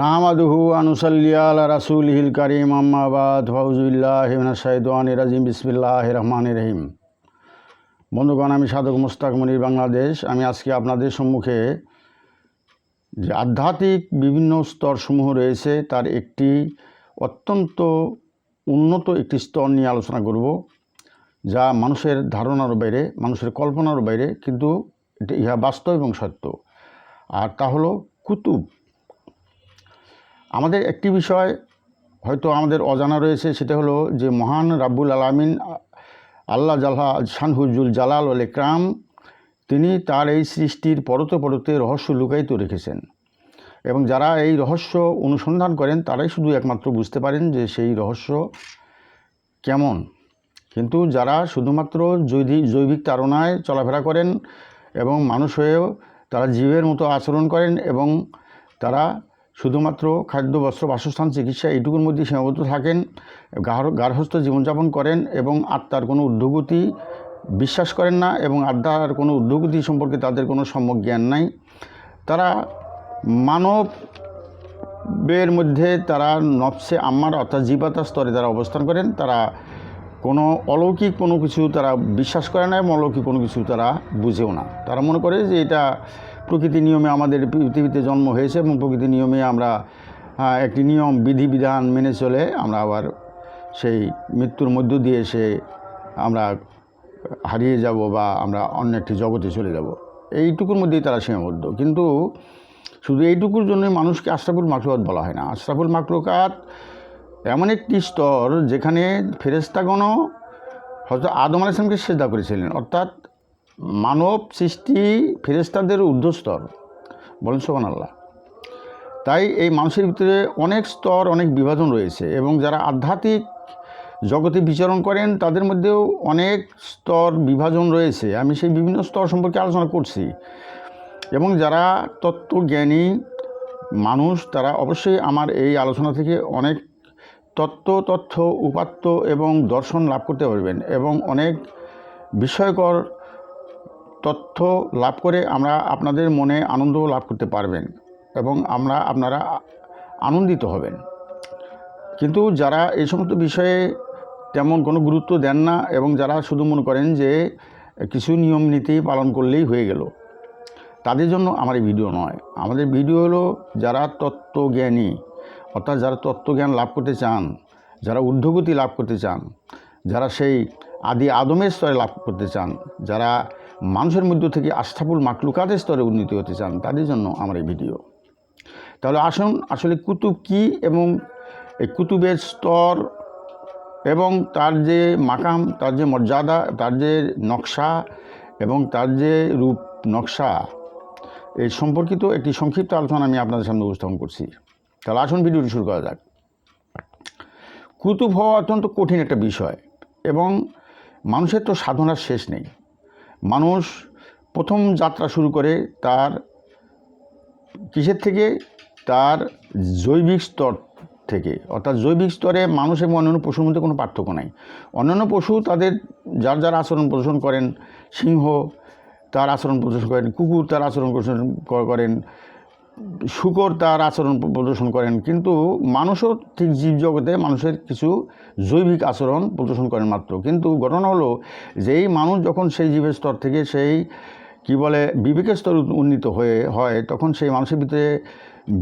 নামাদুহু আনুসাল্লিয়া আলা রাসুলহিল করিম আম্মাবাদ ফাউজুল্লাহ সাইদান রাজিম। বিসমিল্লাহ রহমান রহিম। বন্ধুগণ, আমি সাধক মুস্তাক মনির বাংলাদেশ। আমি আজকে আপনাদের সম্মুখে যে আধ্যাত্মিক বিভিন্ন স্তরসমূহ রয়েছে, তার একটি অত্যন্ত উন্নত একটি স্তর নিয়ে আলোচনা করব, যা মানুষের ধারণার বাইরে, মানুষের কল্পনার বাইরে, কিন্তু ইহা বাস্তব এবং সত্য। আর তা হলো কুতুব। আমাদের একটি বিষয় হয়তো আমাদের অজানা রয়েছে, সেটা হলো যে মহান রাব্বুল আলামিন, আল্লাহ জাল্লা শানহুজুল জালাল আল ইকরাম, তিনি তার এই সৃষ্টির পরতে পরতে রহস্য লুকায়িত রেখেছেন। এবং যারা এই রহস্য অনুসন্ধান করেন, তারাই শুধু একমাত্র বুঝতে পারেন যে সেই রহস্য কেমন। কিন্তু যারা শুধুমাত্র জৈবিক তাড়নায় চলাফেরা করেন এবং মানুষ হয়েও তারা জীবের মতো আচরণ করেন এবং তারা শুধুমাত্র খাদ্য, বস্ত্র, বাসস্থান, চিকিৎসা এইটুকুর মধ্যে সীমাবদ্ধ থাকেন গার্হস্থ জীবনযাপন করেন এবং আত্মার কোনো উদ্যোগতি বিশ্বাস করেন না এবং আত্মার কোনো উদ্যোগতি সম্পর্কে তাদের কোনো সম্যক জ্ঞান নাই। তারা মানবের মধ্যে তারা নফসে আম্মার অর্থাৎ জীবাতা স্তরে তারা অবস্থান করেন। তারা কোনো অলৌকিক কোনো কিছু তারা বিশ্বাস করে না এবং অলৌকিক কোনো কিছু তারা বুঝেও না। তারা মনে করে যে এটা প্রকৃতি নিয়মে আমাদের পৃথিবীতে জন্ম হয়েছে এবং প্রকৃতি নিয়মে আমরা একটি নিয়ম বিধিবিধান মেনে চলে আমরা আবার সেই মৃত্যুর মধ্য দিয়ে সে আমরা হারিয়ে যাব বা আমরা অন্য একটি জগতে চলে যাব। এইটুকুর মধ্যেই তারা সীমাবদ্ধ। কিন্তু শুধু এইটুকুর জন্যই মানুষকে আশরাফুল মাকলুকাত বলা হয় না। আশরাফুল মাকলুকাত এমন একটি স্তর যেখানে ফেরেস্তাগণও হয়তো আদম আলাইসলামকে শ্রদ্ধা করেছিলেন। অর্থাৎ মানব সৃষ্টি ফেরেস্তাদের ঊর্ধ্বস্তর বলেন সোহান আল্লাহ তাই এই মানুষের ভিতরে অনেক স্তর, অনেক বিভাজন রয়েছে এবং যারা আধ্যাত্মিক জগতে বিচরণ করেন, তাদের মধ্যেও অনেক স্তর বিভাজন রয়েছে। আমি সেই বিভিন্ন স্তর সম্পর্কে আলোচনা করছি। এবং যারা তত্ত্বজ্ঞানী মানুষ, তারা অবশ্যই আমার এই আলোচনা থেকে অনেক তত্ত্ব, তথ্য, উপাত্ত এবং দর্শন লাভ করতে পারবেন এবং অনেক বিষয়কর তথ্য লাভ করে আমরা আপনাদের মনে আনন্দ লাভ করতে পারবেন এবং আমরা আপনারা আনন্দিত হবেন। কিন্তু যারা এই সমস্ত বিষয়ে তেমন কোনো গুরুত্ব দেন না এবং যারা শুধু মনে করেন যে কিছু নিয়ম নীতি পালন করলেই হয়ে গেল, তাদের জন্য আমার এই ভিডিও নয়। আমাদের ভিডিও হলো যারা তত্ত্বজ্ঞানী, অর্থাৎ যারা তত্ত্বজ্ঞান লাভ করতে চান, যারা ঊর্ধ্বগতি লাভ করতে চান, যারা সেই আদি আদমের স্তরে লাভ করতে চান, যারা মানুষের মধ্য থেকে আস্থাফুল মাকলুকাতের স্তরে উন্নতি হতে চান, তাদের জন্য আমার এই ভিডিও। তাহলে আসুন, আসলে কুতুব কি এবং এই কুতুবের স্তর এবং তার যে মাকাম, তার যে মর্যাদা, তার যে নকশা এবং তার যে রূপ নকশা এই সম্পর্কিত একটি সংক্ষিপ্ত আলোচনা আমি আপনাদের সামনে উপস্থাপন করছি। তাহলে আসুন ভিডিওটি শুরু করা যাক। কুতুব হওয়া অত্যন্ত কঠিন একটা বিষয় এবং মানুষের তো সাধনার শেষ নেই। মানুষ প্রথম যাত্রা শুরু করে তার কিসের থেকে? তার জৈবিক স্তর থেকে। অর্থাৎ জৈবিক স্তরে মানুষ এবং অন্যান্য পশুর মধ্যে কোনো পার্থক্য নাই। অন্যান্য পশু তাদের যার যার আচরণ প্রদর্শন করেন, সিংহ তার আচরণ প্রদর্শন করেন, কুকুর তার আচরণ প্রদর্শন করেন শুকর তার আচরণ প্রদর্শন করেন, কিন্তু মানুষও ঠিক জীবজগতে মানুষের কিছু জৈবিক আচরণ প্রদর্শন করেন মাত্র। কিন্তু ঘটনা হলো যেই মানুষ যখন সেই জীবের স্তর থেকে সেই, কি বলে, বিবেকের স্তর উন্নীত হয়ে হয়, তখন সেই মানুষের ভিতরে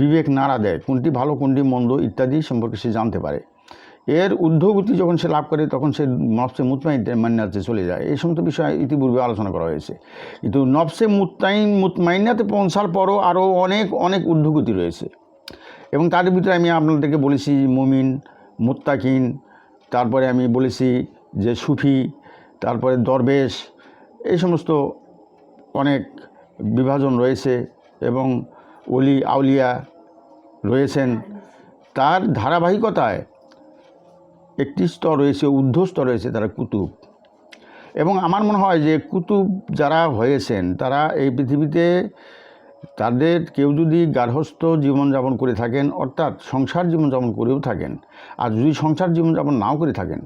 বিবেক নাড়া দেয়, কোনটি ভালো, কোনটি মন্দ ইত্যাদি সম্পর্কে সে জানতে পারে। এর ঊর্ধ্বগতি যখন সে লাভ করে, তখন সে নফসে মুতমাইন মান্নাতে চলে যায়। এই সমস্ত বিষয় ইতিপূর্বে আলোচনা করা হয়েছে। কিন্তু নফসে মুতমাইন মুতমাইনাতে পৌঁছার পরও আরও অনেক অনেক ঊর্ধ্বগতি রয়েছে। এবং তাদের ভিতরে আমি আপনাদেরকে বলেছি মুমিন, মুত্তাকিন, তারপরে আমি বলেছি যে সুফি, তারপরে দরবেশ, এই সমস্ত অনেক বিভাজন রয়েছে এবং অলি আউলিয়া রয়েছেন। তার ধারাবাহিকতায় একটি স্তর রয়েছে, ঊর্ধ্ব স্তর রয়েছে তারা কুতুব। এবং আমার মনে হয় যে কুতুব যারা হয়েছেন, তারা এই পৃথিবীতে তাদের কেউ যদি গার্হস্থ জীবনযাপন করে থাকেন, অর্থাৎ সংসার জীবনযাপন করেও থাকেন, আর যদি সংসার জীবনযাপন নাও করে থাকেন,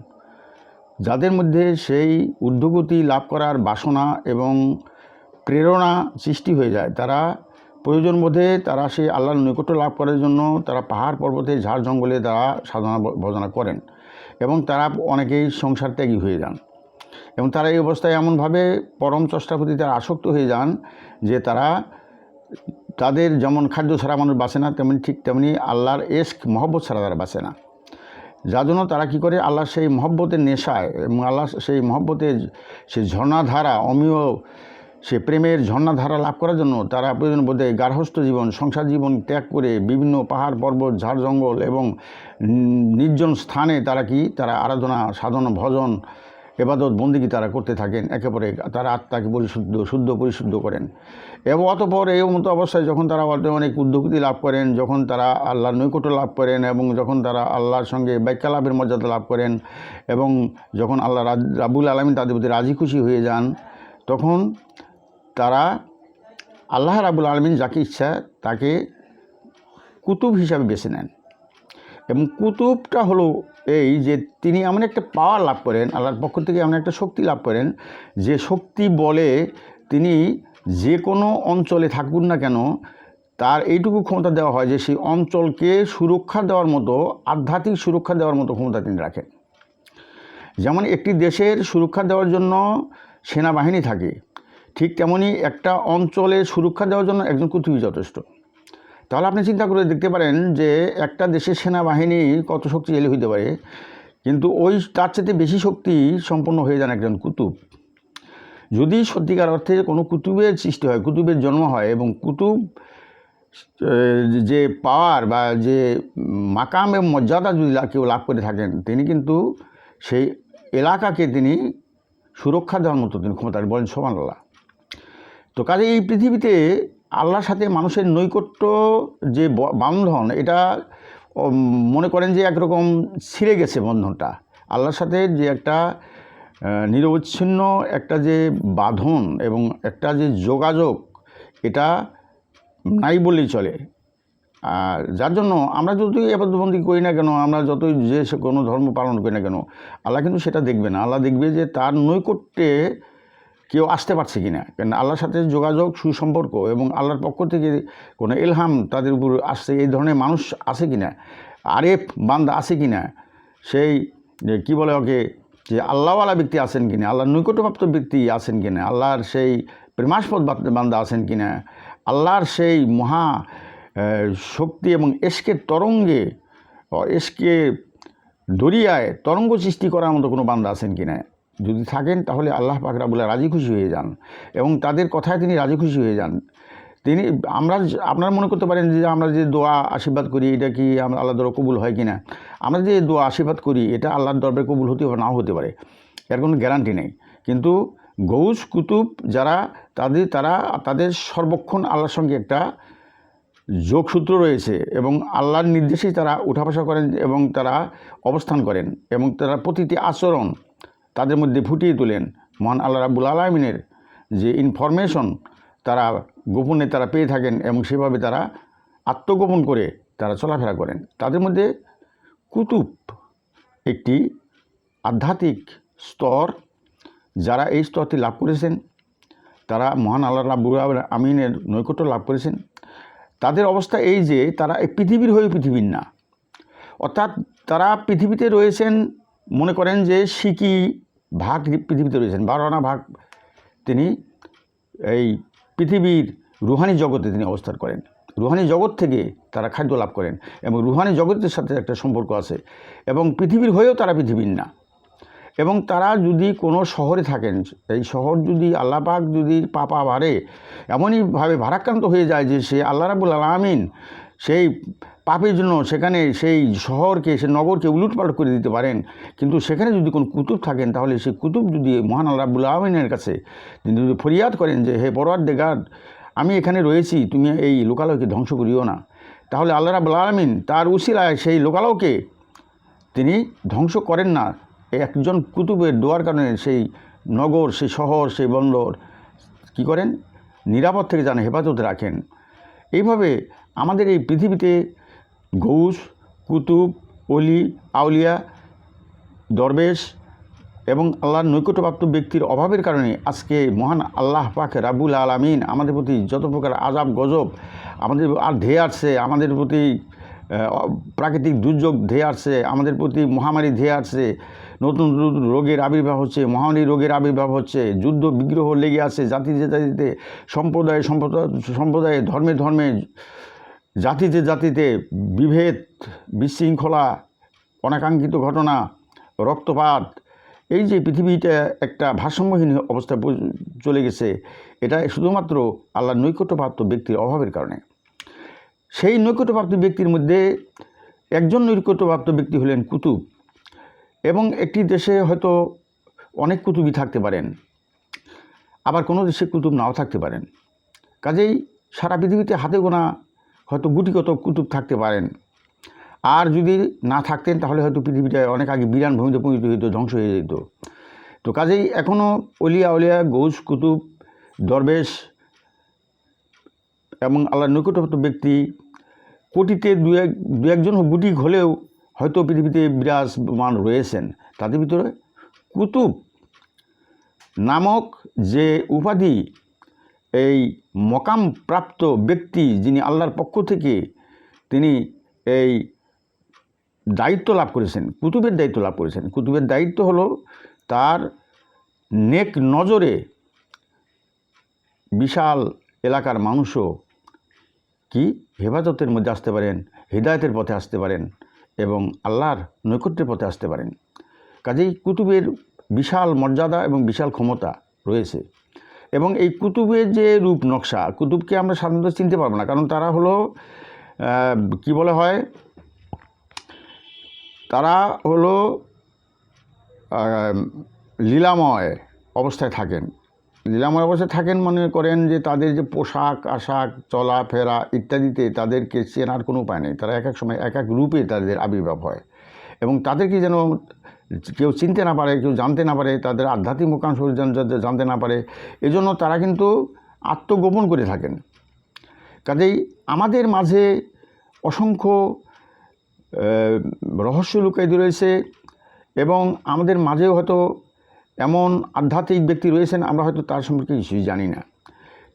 যাদের মধ্যে সেই ঊর্ধ্বগতি লাভ করার বাসনা এবং প্রেরণা সৃষ্টি হয়ে যায়, তারা প্রয়োজন বোধে তারা সেই আল্লাহর নৈকট্য লাভ করার জন্য তারা পাহাড় পর্বতে, ঝাড় জঙ্গলে তারা সাধনা ভজনা করেন। এবং তারা অনেকেই সংসার ত্যাগী হয়ে যান। এবং তারা এই অবস্থায় এমনভাবে পরম চষ্টার প্রতি তারা আসক্ত হয়ে যান যে তারা তাদের যেমন খাদ্য ছাড়া মানুষ বাঁচে না, তেমনি ঠিক তেমনি আল্লাহর এস্ক মহব্বত ছাড়া তারা বাঁচে না। যার জন্য তারা কী করে? আল্লাহর সেই মহব্বতের নেশায় এবং আল্লাহ সেই মহব্বতের সেই ঝর্ণাধারা, অমীয় সে প্রেমের ঝর্ণাধারা লাভ করার জন্য তারা প্রয়োজন বোধে গার্হস্থ্য জীবন, সংসার জীবন ত্যাগ করে বিভিন্ন পাহাড়, পর্বত, ঝাড় জঙ্গল এবং নির্জন স্থানে তারা কি? তারা আরাধনা, সাধন, ভজন, এবাদত, বন্দিগি তারা করতে থাকেন। একেবারে তারা আত্মাকে পরিশুদ্ধ, শুদ্ধ, পরিশুদ্ধ করেন। এবং অতপর এই মতো অবস্থায় যখন তারা অনেক উদ্যোগতি লাভ করেন, যখন তারা আল্লাহর নৈকট্য লাভ করেন এবং যখন তারা আল্লাহর সঙ্গে ব্যাখ্যা লাভের মর্যাদা লাভ করেন এবং যখন আল্লাহ রাবুল আলমিন তাদের প্রতি রাজি খুশি হয়ে যান, তখন তারা আল্লাহ রাবুল আলমিন যাকে ইচ্ছা তাকে কুতুব হিসাবে বেছে নেন। এবং কুতুবটা হলো এই যে তিনি এমন একটা পাওয়ার লাভ করেন, আল্লাহর পক্ষ থেকে এমন একটা শক্তি লাভ করেন, যে শক্তি বলে তিনি যে কোনো অঞ্চলে থাকুন না কেন, তার এইটুকু ক্ষমতা দেওয়া হয় যে সেই অঞ্চলকে সুরক্ষা দেওয়ার মতো, আধ্যাত্মিক সুরক্ষা দেওয়ার মতো ক্ষমতা তিনি রাখেন। যেমন একটি দেশের সুরক্ষা দেওয়ার জন্য সেনাবাহিনী থাকে ঠিক তেমনি একটা অঞ্চলে সুরক্ষা দেওয়ার জন্য একজন কুতুবি যথেষ্ট। তাহলে আপনি চিন্তা করে দেখতে পারেন যে একটা দেশের সেনাবাহিনী কত শক্তিশালী হইতে পারে, কিন্তু ওই তার চেয়ে বেশি শক্তি সম্পন্ন হয়ে যান একজন কুতুব। যদি সত্যিকার অর্থে কোনো কুতুবের সৃষ্টি হয়, কুতুবের জন্ম হয় এবং কুতুব যে পাওয়ার বা যে মাকাম এবং মর্যাদা যদি কেউ লাভ করে থাকেন, তিনি কিন্তু সেই এলাকাকে তিনি সুরক্ষা দেওয়ার মতো তিনি ক্ষমতা বলেন সোমান আল্লাহ। তো কাজে এই পৃথিবীতে আল্লাহর সাথে মানুষের নৈকট্য যে বান্ধন, এটা মনে করেন যে একরকম ছিঁড়ে গেছে বন্ধনটা। আল্লাহর সাথে যে একটা নিরবচ্ছিন্ন একটা যে বাঁধন এবং একটা যে যোগাযোগ, এটা নাই বললেই চলে। আর যার জন্য আমরা যতই এবাদবন্দি করি না কেন, আমরা যতই যে কোনো ধর্ম পালন করি না কেন, আল্লাহ কিন্তু সেটা দেখবে না। আল্লাহ দেখবে যে তার নৈকট্যে কেউ আসতে পারছে কি না? কেন আল্লাহর সাথে যোগাযোগ, সুসম্পর্ক এবং আল্লাহর পক্ষ থেকে কোনো এলহাম তাদের উপর আসছে, এই ধরনের মানুষ আছে কি না? আরেফ বান্দা আছে কি না? সেই কী বলে ওকে? যে আল্লাহওয়ালা ব্যক্তি আছেন কিনা আল্লাহর নৈকট্যপ্রাপ্ত ব্যক্তি আছেন কিনা আল্লাহর সেই প্রেমাস্পদ বান্দা আছেন কিনা আল্লাহর সেই মহা শক্তি এবং এসকে তরঙ্গে এসকে দরিয়ায় তরঙ্গ সৃষ্টি করার মতো কোনো বান্দা আছেন কিনা যদি থাকেন, তাহলে আল্লাহ পাক রাবুল্লাহ রাজি খুশি হয়ে যান। এবং তাদের কথায় তিনি রাজি খুশি হয়ে যান। তিনি, আমরা আপনারা মনে করতে পারেন যে, আমরা যে দোয়া আশীর্বাদ করি, এটা কি আমরা আল্লাহ দরবার কবুল হয় কি না আমরা যে দোয়া আশীর্বাদ করি, এটা আল্লাহর দরবারে কবুল হতে নাও হতে পারে। এর কোনো গ্যারান্টি নেই। কিন্তু গৌস কুতুব যারা, তাদের, তারা, তাদের সর্বক্ষণ আল্লাহর সঙ্গে একটা যোগসূত্র রয়েছে এবং আল্লাহর নির্দেশেই তারা উঠা বসা করেন এবং তারা অবস্থান করেন এবং তারা প্রতিটি আচরণ তাদের মধ্যে ফুটিয়ে তোলেন মহান আল্লাহ রাবুল আলমিনের যে ইনফরমেশন তারা গোপনে তারা পেয়ে থাকেন এবং সেভাবে তারা আত্মগোপন করে তারা চলাফেরা করেন। তাদের মধ্যে কুতুব একটি আধ্যাত্মিক স্তর, যারা এই স্তরটি লাভ করেছেন, তারা মহান আল্লাহ রাবুল আমিনের নৈকট্য লাভ করেছেন। তাদের অবস্থা এই যে তারা এই পৃথিবীর হয়ে পৃথিবীর না। অর্থাৎ তারা পৃথিবীতে রয়েছেন, মনে করেন যে সিকি ভাগ পৃথিবীতে রয়েছেন, বারো আনা ভাগ তিনি এই পৃথিবীর রুহানি জগতে তিনি অবস্থান করেন। রুহানি জগৎ থেকে তারা খাদ্য লাভ করেন এবং রুহানি জগতের সাথে একটা সম্পর্ক আছে এবং পৃথিবীর হয়েও তারা পৃথিবীর না। এবং তারা যদি কোনো শহরে থাকেন, এই শহর যদি আল্লাহ পাক যদি পাপা বাড়ে এমনইভাবে ভারাক্রান্ত হয়ে যায় যে সে আল্লাহ রাবুল আলমিন সেই পাপের জন্য সেখানে সেই শহরকে সে নগরকে উলুটপালট করে দিতে পারেন। কিন্তু সেখানে যদি কোনো কুতুব থাকেন, তাহলে সেই কুতুব যদি মহান আল্লাহ রাবুল আলমিনের কাছে যদি ফরিয়াদ করেন যে, হে পরোয়ার দেগার আমি এখানে রয়েছি, তুমি এই লোকালয়কে ধ্বংস করিও না। তাহলে আল্লাহ রাবুল আলমিন তার উশিলায় সেই লোকালয়কে তিনি ধ্বংস করেন না। একজন কুতুবের দোয়ার কারণে সেই নগর, সেই শহর, সেই বন্দর কি করেন? নিরাপদ থেকে যেন, হেফাজতে রাখেন। এইভাবে আমাদের এই পৃথিবীতে গৌস কুতুব, অলি, আউলিয়া, দরবেশ এবং আল্লাহর নৈকট্যপ্রাপ্ত ব্যক্তির অভাবের কারণে আজকে মহান আল্লাহ পাক রাবুল আলামিন আমাদের প্রতি যত প্রকার আজাব গজব আমাদের আর ধেয়ে আসছে, আমাদের প্রতি প্রাকৃতিক দুর্যোগ ধেয়ে আসছে, আমাদের প্রতি মহামারী ধেয়ে আসছে, নতুন নতুন রোগের আবির্ভাব হচ্ছে, মহামারী রোগের আবির্ভাব হচ্ছে, যুদ্ধ বিগ্রহ লেগে আছে জাতিতে জাতিতে, সম্প্রদায়ে সম্প্রদায়, সম্প্রদায়ে ধর্মে ধর্মে জাতিতে জাতিতে বিভেদ, বিশৃঙ্খলা, অনাকাঙ্ক্ষিত ঘটনা, রক্তপাত, এই যে পৃথিবীটা একটা ভারসাম্যহীন অবস্থায় চলে গেছে, এটা শুধুমাত্র আল্লাহর নৈকট্যপ্রাপ্ত ব্যক্তির অভাবের কারণে। সেই নৈকট্যপ্রাপ্ত ব্যক্তির মধ্যে একজন নৈকট্যপ্রাপ্ত ব্যক্তি হলেন কুতুব এবং একটি দেশে হয়তো অনেক কুতুবই থাকতে পারেন, আবার কোনো দেশে কুতুব নাও থাকতে পারেন। কাজেই সারা পৃথিবীতে হাতে গোনা হয়তো গুটিগত কুতুব থাকতে পারেন। আর যদি না থাকতেন, তাহলে হয়তো পৃথিবীটা অনেক আগে বিরান ভূমিতে পরিণত হইতো, ধ্বংস হয়ে যেত। তো কাজেই এখনও অলিয়া অলিয়া, গৌস কুতুব, দরবেশ এবং আল্লাহর নৈকট্যপ্রাপ্ত ব্যক্তি কোটিতে দু এক দু একজন গুটি হলেও হয়তো পৃথিবীতে বিরাজমান রয়েছেন। তাদের ভিতরে কুতুব নামক যে উপাধি এই মকাম প্রাপ্ত ব্যক্তি যিনি আল্লাহর পক্ষ থেকে তিনি এই দায়িত্ব লাভ করেছেন, কুতুবের দায়িত্ব লাভ করেছেন। কুতুবের দায়িত্ব হলো তার নেক নজরে বিশাল এলাকার মানুষও কি হেফাজতের মধ্যে আসতে পারেন, হৃদায়তের পথে আসতে পারেন এবং আল্লাহর নৈকট্যের পথে আসতে পারেন। কাজেই কুতুবের বিশাল মর্যাদা এবং বিশাল ক্ষমতা রয়েছে। এবং এই কুতুবের যে রূপ নকশা, কুতুবকে আমরা সাধারণত চিনতে পারব না। কারণ তারা হলো কি বলা হয়? তারা হলো লীলাময় অবস্থায় থাকেন। লীলাময় অবস্থায় থাকেন মনে করেন যে, তাদের যে পোশাক, আশাক চলাফেরা ইত্যাদিতে তাদেরকে চেনার কোনো উপায় নেই। তারা এক এক সময় এক এক রূপে তাদের আবির্ভাব হয়। এবং তাদেরকে যেন কেউ চিনতে না পারে, কেউ জানতে না পারে, তাদের আধ্যাত্মিক মুখাংশ জানতে না পারে, এজন্য তারা কিন্তু আত্মগোপন করে থাকেন। কাজেই আমাদের মাঝে অসংখ্য রহস্য লুকায়িত রয়েছে এবং আমাদের মাঝেও হয়তো এমন আধ্যাত্মিক ব্যক্তি রয়েছেন, আমরা হয়তো তার সম্পর্কে কিছুই জানি না।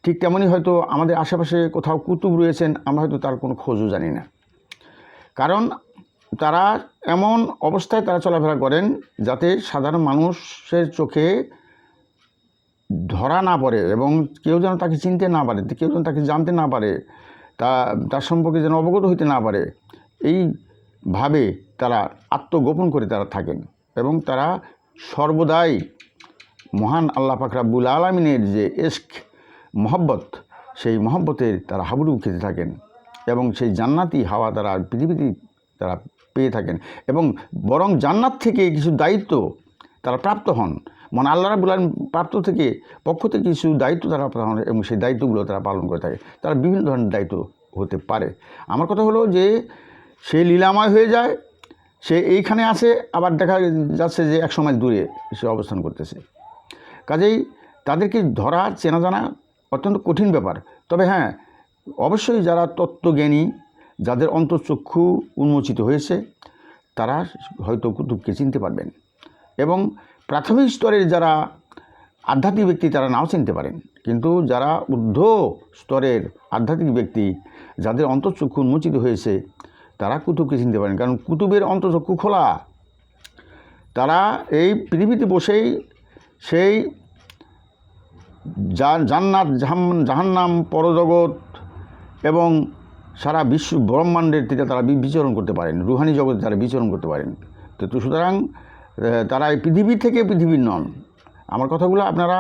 ঠিক তেমনই হয়তো আমাদের আশেপাশে কোথাও কুতুব রয়েছেন, আমরা হয়তো তার কোনো খোঁজও জানি না। কারণ তারা এমন অবস্থায় তারা চলাফেরা করেন যাতে সাধারণ মানুষের চোখে ধরা না পড়ে এবং কেউ যেন তাকে চিনতে না পারে, কেউ যেন তাকে জানতে না পারে, তা, তার সম্পর্কে যেন অবগত হইতে না পারে, এইভাবে তারা আত্মগোপন করে তারা থাকেন এবং তারা সর্বদাই মহান আল্লাহ পাক রাব্বুল আলমিনের যে এস্ক মহব্বত, সেই মহব্বতের তারা হাবুডুবু খেতে থাকেন এবং সেই জান্নাতি হাওয়া তারা পৃথিবীতে তারা পেয়ে থাকেন। এবং বরং জান্নাত থেকে কিছু দায়িত্ব তারা প্রাপ্ত হন। মানে আল্লাহ রাবুল প্রাপ্ত থেকে পক্ষ থেকে কিছু দায়িত্ব তারা প্রাপ্ত হন এবং সেই দায়িত্বগুলো তারা পালন করে থাকে। তারা বিভিন্ন ধরনের দায়িত্ব হতে পারে। আমার কথা হলো যে, সে লীলাময় হয়ে যায়, সে এইখানে আসে, আবার দেখা যাচ্ছে যে এক সময় দূরে সে অবস্থান করতেছে। কাজেই তাদেরকে ধরা, চেনা জানা অত্যন্ত কঠিন ব্যাপার। তবে হ্যাঁ অবশ্যই যারা তত্ত্বজ্ঞানী যাদের অন্তঃচক্ষু উন্মোচিত হয়েছে, তারা হয়তো কুতুবকে চিনতে পারবেন। এবং প্রাথমিক স্তরের যারা আধ্যাত্মিক ব্যক্তি, তারা নাও চিনতে পারেন। কিন্তু যারা ঊর্ধ্ব স্তরের আধ্যাত্মিক ব্যক্তি, যাদের অন্তঃচক্ষু উন্মোচিত হয়েছে, তারা কুতুবকে চিনতে পারেন। কারণ কুতুবের অন্তঃচক্ষু খোলা। তারা এই পৃথিবীতে বসেই সেই জান্নাত, জাহান- জাহান্নাম, পরজগৎ এবং সারা বিশ্ব ব্রহ্মাণ্ডের থেকে তারা বিচরণ করতে পারেন, রুহানি জগতে তারা বিচরণ করতে পারেন। তো তো সুতরাং তারা এই পৃথিবী থেকে পৃথিবীর নন। আমার কথাগুলো আপনারা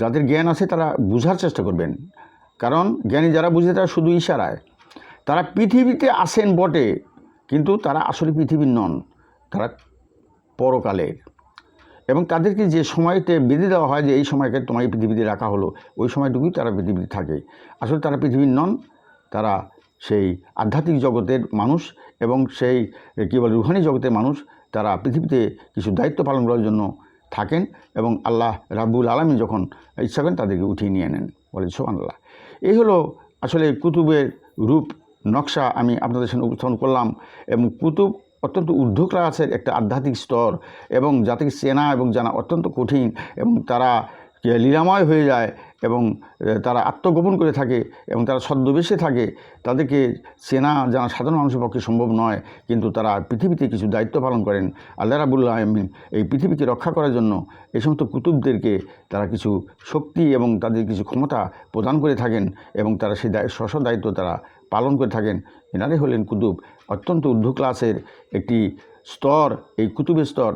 যাদের জ্ঞান আছে তারা বুঝার চেষ্টা করবেন। কারণ জ্ঞানী যারা বুঝে তারা শুধু ইশারায়। তারা পৃথিবীতে আসেন বটে, কিন্তু তারা আসলে পৃথিবীর নন, তারা পরকালের। এবং তাদেরকে যে সময়তে বেঁধে দেওয়া হয় যে এই সময়কে তোমাকে পৃথিবীতে রাখা হলো, ওই সময়টুকুই তারা পৃথিবীতে থাকে। আসলে তারা পৃথিবীর নন তারা সেই আধ্যাত্মিক জগতের মানুষ এবং সেই, কী বলে, রুহানি জগতের মানুষ, তারা পৃথিবীতে কিছু দায়িত্ব পালন করার জন্য থাকেন এবং আল্লাহ রাব্বুল আলমী যখন ইচ্ছা করেন তাদেরকে উঠিয়ে নিয়ে নেন বলেন সোহান আল্লাহ এই হলো আসলে কুতুবের রূপ নকশা আমি আপনাদের সামনে উপস্থাপন করলাম এবং কুতুব অত্যন্ত ঊর্ধ্ব ক্লাসের একটা আধ্যাত্মিক স্তর এবং যাদেরকে চেনা এবং জানা অত্যন্ত কঠিন এবং তারা লীলাময় হয়ে যায় এবং তারা আত্মগোপন করে থাকে এবং তারা ছদ্মবেশে থাকে, তাদেরকে চেনা জানা সাধারণ মানুষের পক্ষে সম্ভব নয়। কিন্তু তারা পৃথিবীতে কিছু দায়িত্ব পালন করেন। আল্লাহ রাবুল্লাহ আমিন এই পৃথিবীকে রক্ষা করার জন্য এই সমস্ত কুতুবদেরকে তারা কিছু শক্তি এবং তাদের কিছু ক্ষমতা প্রদান করে থাকেন এবং তারা সেই স্ব দায়িত্ব তারা পালন করে থাকেন। এনারাই হলেন কুতুব। অত্যন্ত ঊর্ধ্ব ক্লাসের একটি স্তর, এই কুতুবের স্তর।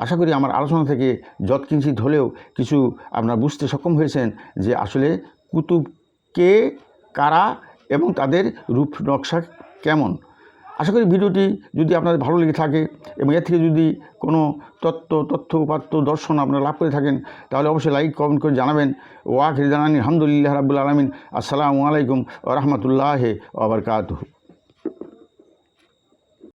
আশা করি আমার আলোচনা থেকে যৎকিঞ্চিত হলেও কিছু আপনারা বুঝতে সক্ষম হয়েছেন যে আসলে কুতুব কে কারা এবং তাদের রূপ নকশা কেমন। আশা করি ভিডিওটি যদি আপনাদের ভালো লেগে থাকে এবং এর থেকে যদি কোনো তত্ত্ব, তথ্য, উপাত্ত, দর্শন আপনারা লাভ করে থাকেন, তাহলে অবশ্যই লাইক, কমেন্ট করে জানাবেন। ওয়াক জানানি আলহামদুলিল্লাহ রাবুল আলমিন। আসসালামু আলাইকুম রহমতুল্লাহ ওবরকাতহ